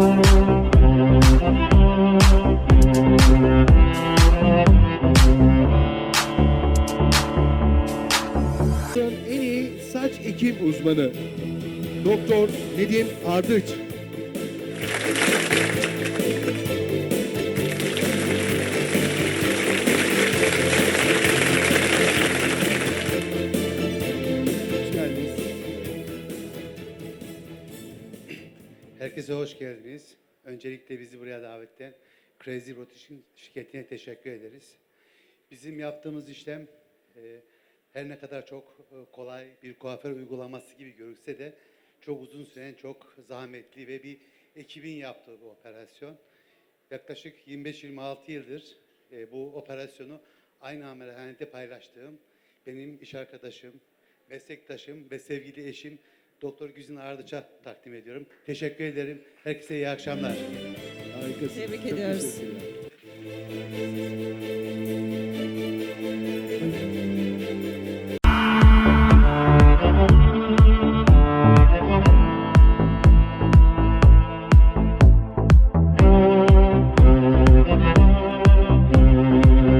en iyi saç ekim uzmanı. Doktor Nedim Ardıç. Herkese hoş geldiniz. Öncelikle bizi buraya davetten Crazy Rotation şirketine teşekkür ederiz. Bizim yaptığımız işlem e, her ne kadar çok e, kolay bir kuaför uygulaması gibi görünse de çok uzun süren, çok zahmetli ve bir ekibin yaptığı bu operasyon. Yaklaşık 25-26 yıldır e, bu operasyonu aynı ameliyathanede paylaştığım benim iş arkadaşım, meslektaşım ve sevgili eşim Doktor Güzin Ardıç'a takdim ediyorum. Teşekkür ederim. Herkese iyi akşamlar. Harikasınız. Tebrik Çok ediyoruz. teşekkürler.